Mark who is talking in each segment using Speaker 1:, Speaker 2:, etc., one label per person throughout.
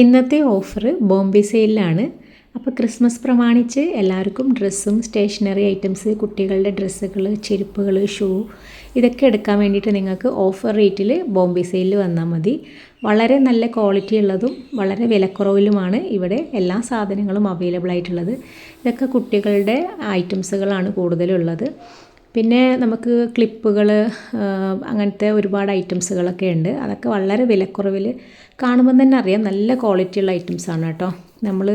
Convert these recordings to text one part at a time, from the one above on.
Speaker 1: ഇന്നത്തെ ഓഫർ ബോംബെ സെയിലാണ് അപ്പോൾ ക്രിസ്മസ് പ്രമാണിച്ച് എല്ലാവർക്കും ഡ്രസ്സും സ്റ്റേഷനറി ഐറ്റംസ് കുട്ടികളുടെ ഡ്രസ്സുകൾ ചെരുപ്പുകൾ ഷൂ ഇതൊക്കെ എടുക്കാൻ വേണ്ടിയിട്ട് നിങ്ങൾക്ക് ഓഫർ റേറ്റിൽ ബോംബെ സെയിലിൽ വന്നാൽ മതി. വളരെ നല്ല ക്വാളിറ്റി ഉള്ളതും വളരെ വിലക്കുറവിലുമാണ് ഇവിടെ എല്ലാ സാധനങ്ങളും അവൈലബിൾ ആയിട്ടുള്ളത്. ഇതൊക്കെ കുട്ടികളുടെ ഐറ്റംസുകളാണ് കൂടുതലുള്ളത്. പിന്നെ നമുക്ക് ക്ലിപ്പുകൾ അങ്ങനത്തെ ഒരുപാട് ഐറ്റംസുകളൊക്കെ ഉണ്ട്. അതൊക്കെ വളരെ വിലക്കുറവിൽ കാണുമ്പോൾ തന്നെ അറിയാം. നല്ല ക്വാളിറ്റിയുള്ള ഐറ്റംസാണ് കേട്ടോ. നമ്മൾ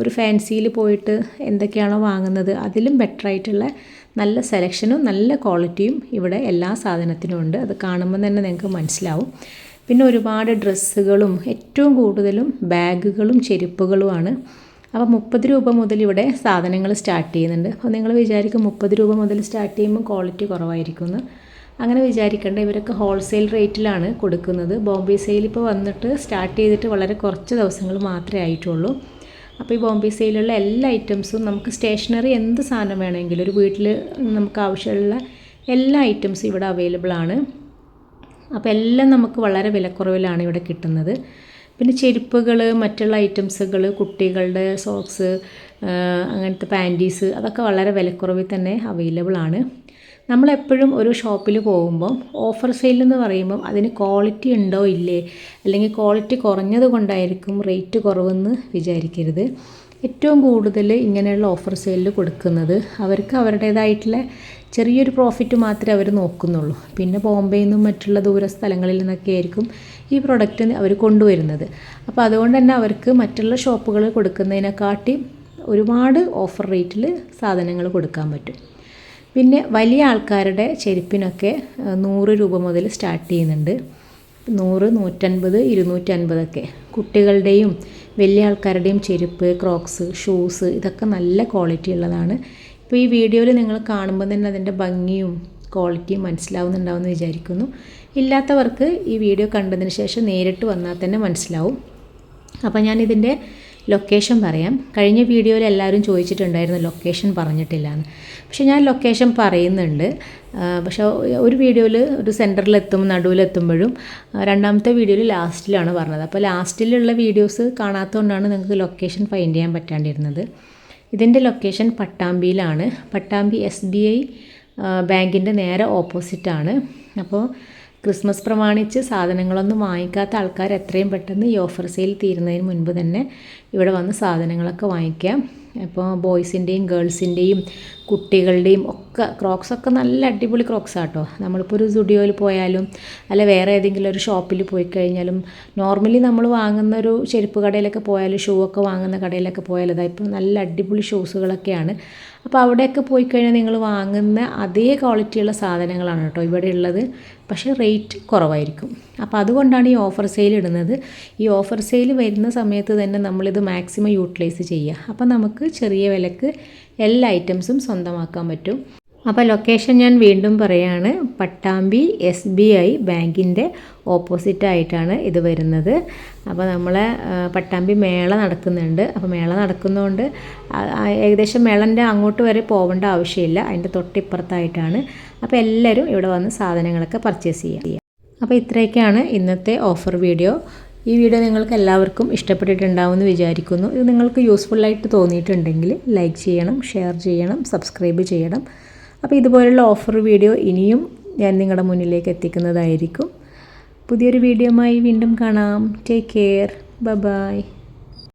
Speaker 1: ഒരു ഫാൻസിയിൽ പോയിട്ട് എന്തൊക്കെയാണോ വാങ്ങുന്നത് അതിലും ബെറ്റർ ആയിട്ടുള്ള നല്ല സെലക്ഷനും നല്ല ക്വാളിറ്റിയും ഇവിടെ എല്ലാ സാധനത്തിനും ഉണ്ട്. അത് കാണുമ്പോൾ തന്നെ നിങ്ങൾക്ക് മനസ്സിലാവും. പിന്നെ ഒരുപാട് ഡ്രസ്സുകളും ഏറ്റവും കൂടുതലും ബാഗുകളും ചെരുപ്പുകളുമാണ് അപ്പോൾ മുപ്പത് രൂപ മുതൽ ഇവിടെ സാധനങ്ങൾ സ്റ്റാർട്ട് ചെയ്യുന്നുണ്ട്. അപ്പോൾ നിങ്ങൾ വിചാരിക്കും മുപ്പത് രൂപ മുതൽ സ്റ്റാർട്ട് ചെയ്യുമ്പോൾ ക്വാളിറ്റി കുറവായിരിക്കും എന്ന് അങ്ങനെ വിചാരിക്കേണ്ട. ഇവരൊക്കെ ഹോൾസെയിൽ റേറ്റിലാണ് കൊടുക്കുന്നത്. ബോംബെ സെയിൽ ഇപ്പോൾ വന്നിട്ട് സ്റ്റാർട്ട് ചെയ്തിട്ട് വളരെ കുറച്ച് ദിവസങ്ങൾ മാത്രമേ ആയിട്ടുള്ളൂ. അപ്പോൾ ഈ ബോംബെ സെയിലുള്ള എല്ലാ ഐറ്റംസും നമുക്ക് സ്റ്റേഷനറി എന്ത് സാധനം വേണമെങ്കിലും ഒരു വീട്ടിൽ നമുക്ക് ആവശ്യമുള്ള എല്ലാ ഐറ്റംസും ഇവിടെ അവൈലബിൾ ആണ്. അപ്പോൾ എല്ലാം നമുക്ക് വളരെ വിലക്കുറവിലാണ് ഇവിടെ കിട്ടുന്നത്. പിന്നെ ചെരുപ്പുകൾ മറ്റുള്ള ഐറ്റംസുകൾ കുട്ടികളുടെ സോക്സ് അങ്ങനത്തെ പാന്റീസ് അതൊക്കെ വളരെ വിലക്കുറവിൽ തന്നെ അവൈലബിൾ ആണ്. നമ്മളെപ്പോഴും ഒരു ഷോപ്പിൽ പോകുമ്പം ഓഫർ സെയിൽ എന്ന് പറയുമ്പം അതിന് ക്വാളിറ്റി ഉണ്ടോ ഇല്ലേ? അല്ലെങ്കിൽ ക്വാളിറ്റി കുറഞ്ഞത് കൊണ്ടായിരിക്കും റേറ്റ് കുറവെന്ന് വിചാരിക്കരുത്. ഏറ്റവും കൂടുതൽ ഇങ്ങനെയുള്ള ഓഫർ സെയിലിൽ കൊടുക്കുന്നത് അവർക്ക് അവരുടേതായിട്ടുള്ള ചെറിയൊരു പ്രോഫിറ്റ് മാത്രമേ അവർ നോക്കുന്നുള്ളൂ. പിന്നെ ബോംബെയിൽ നിന്നും മറ്റുള്ള ദൂര സ്ഥലങ്ങളിൽ നിന്നൊക്കെ ആയിരിക്കും ഈ പ്രൊഡക്റ്റ് അവർ കൊണ്ടുവരുന്നത്. അപ്പോൾ അതുകൊണ്ട് തന്നെ അവർക്ക് മറ്റുള്ള ഷോപ്പുകൾ കൊടുക്കുന്നതിനെക്കാട്ടി ഒരുപാട് ഓഫർ റേറ്റിൽ സാധനങ്ങൾ കൊടുക്കാൻ പറ്റും. പിന്നെ വലിയ ആൾക്കാരുടെ ചെരുപ്പിനൊക്കെ നൂറ് രൂപ മുതൽ സ്റ്റാർട്ട് ചെയ്യുന്നുണ്ട്. നൂറ് നൂറ്റൻപത് ഇരുന്നൂറ്റൻപതൊക്കെ കുട്ടികളുടെയും വലിയ ആൾക്കാരുടെയും ചെരുപ്പ് ക്രോക്സ് ഷൂസ് ഇതൊക്കെ നല്ല ക്വാളിറ്റി ഉള്ളതാണ്. ഇപ്പോൾ ഈ വീഡിയോയിൽ നിങ്ങൾ കാണുമ്പോൾ തന്നെ അതിന്റെ ഭംഗിയും ക്വാളിറ്റിയും മനസ്സിലാവുന്നുണ്ടാവുമെന്ന് വിചാരിക്കുന്നു. ഇല്ലാത്തവർക്ക് ഈ വീഡിയോ കണ്ടതിന് ശേഷം നേരിട്ട് വന്നാൽ തന്നെ മനസ്സിലാവും. അപ്പോൾ ഞാനിതിന്റെ ലൊക്കേഷൻ പറയാം. കഴിഞ്ഞ വീഡിയോയിൽ എല്ലാവരും ചോദിച്ചിട്ടുണ്ടായിരുന്നു ലൊക്കേഷൻ പറഞ്ഞിട്ടില്ല എന്ന് പക്ഷേ ഞാൻ ലൊക്കേഷൻ പറയുന്നുണ്ട്. പക്ഷേ ഒരു വീഡിയോയിൽ ഒരു സെന്ററിലെത്തും നടുവിലെത്തുമ്പോഴും രണ്ടാമത്തെ വീഡിയോയിൽ ലാസ്റ്റിലാണ് പറഞ്ഞത്. അപ്പോൾ ലാസ്റ്റിലുള്ള വീഡിയോസ് കാണാത്തതുകൊണ്ടാണ് നിങ്ങൾക്ക് ലൊക്കേഷൻ ഫൈൻഡ് ചെയ്യാൻ പറ്റാണ്ടിരുന്നത്. ഇതിന്റെ ലൊക്കേഷൻ പട്ടാമ്പിയിലാണ്. പട്ടാമ്പി എസ് ബി ഐ ബാങ്കിന്റെ നേരെ ഓപ്പോസിറ്റാണ് അപ്പോൾ ക്രിസ്മസ് പ്രമാണിച്ച് സാധനങ്ങളൊന്നും വാങ്ങിക്കാത്ത ആൾക്കാർ എത്രയും പെട്ടെന്ന് ഈ ഓഫർ സെയിൽ തീരുന്നതിന് മുൻപ് തന്നെ ഇവിടെ വന്ന് സാധനങ്ങളൊക്കെ വാങ്ങിക്കാം. ഇപ്പോൾ ബോയ്സിന്റെയും ഗേൾസിന്റെയും കുട്ടികളുടെയും ഒക്കെ ക്രോക്സ് ഒക്കെ നല്ല അടിപൊളി ക്രോക്സ് ആട്ടോ. നമ്മളിപ്പോൾ ഒരു സ്റ്റുഡിയോയിൽ പോയാലും അല്ല വേറെ ഏതെങ്കിലും ഒരു ഷോപ്പിൽ പോയി കഴിഞ്ഞാലും നോർമലി നമ്മൾ വാങ്ങുന്ന ഒരു ചെരുപ്പ് കടയിലൊക്കെ പോയാലും ഷൂ ഒക്കെ വാങ്ങുന്ന കടയിലൊക്കെ പോയാലും ഇതാ നല്ല അടിപൊളി ഷൂസുകളൊക്കെയാണ് അപ്പോൾ അവിടെയൊക്കെ പോയി കഴിഞ്ഞാൽ നിങ്ങൾ വാങ്ങുന്ന അതേ ക്വാളിറ്റിയുള്ള സാധനങ്ങളാണ് കേട്ടോ ഇവിടെ ഉള്ളത് പക്ഷേ റേറ്റ് കുറവായിരിക്കും. അപ്പോൾ അതുകൊണ്ടാണ് ഈ ഓഫർ സെയിൽ ഇടുന്നത്. ഈ ഓഫർ സെയിൽ വരുന്ന സമയത്ത് തന്നെ നമ്മളിത് മാക്സിമം യൂട്ടിലൈസ് ചെയ്യുക. അപ്പോൾ നമുക്ക് ചെറിയ വിലക്ക് എല്ലാ ഐറ്റംസും സ്വന്തമാക്കാൻ പറ്റും. അപ്പോൾ ലൊക്കേഷൻ ഞാൻ വീണ്ടും പറയുകയാണ് പട്ടാമ്പി എസ് ബി ഐ ബാങ്കിന്റെ ഓപ്പോസിറ്റ് ആയിട്ടാണ് ഇത് വരുന്നത്. അപ്പോൾ നമ്മളെ പട്ടാമ്പി മേള നടക്കുന്നുണ്ട്. അപ്പോൾ മേള നടക്കുന്നതുകൊണ്ട് ഏകദേശം മേളന്റെ അങ്ങോട്ട് വരെ പോകേണ്ട ആവശ്യമില്ല. അതിന്റെ തൊട്ടിപ്പുറത്തായിട്ടാണ്. അപ്പോൾ എല്ലാവരും ഇവിടെ വന്ന് സാധനങ്ങളൊക്കെ പർച്ചേസ് ചെയ്യുക. അപ്പോൾ ഇത്രയൊക്കെയാണ് ഇന്നത്തെ ഓഫർ വീഡിയോ ഈ വീഡിയോ നിങ്ങൾക്ക് എല്ലാവർക്കും ഇഷ്ടപ്പെട്ടിട്ടുണ്ടാവുമെന്ന് വിചാരിക്കുന്നു. ഇത് നിങ്ങൾക്ക് യൂസ്ഫുള്ളായിട്ട് തോന്നിയിട്ടുണ്ടെങ്കിൽ ലൈക്ക് ചെയ്യണം ഷെയർ ചെയ്യണം സബ്സ്ക്രൈബ് ചെയ്യണം. അപ്പോൾ ഇതുപോലുള്ള ഓഫർ വീഡിയോ ഇനിയും ഞാൻ നിങ്ങളുടെ മുന്നിലേക്ക് എത്തിക്കുന്നതായിരിക്കും. പുതിയൊരു വീഡിയോയുമായി വീണ്ടും കാണാം. Take care bye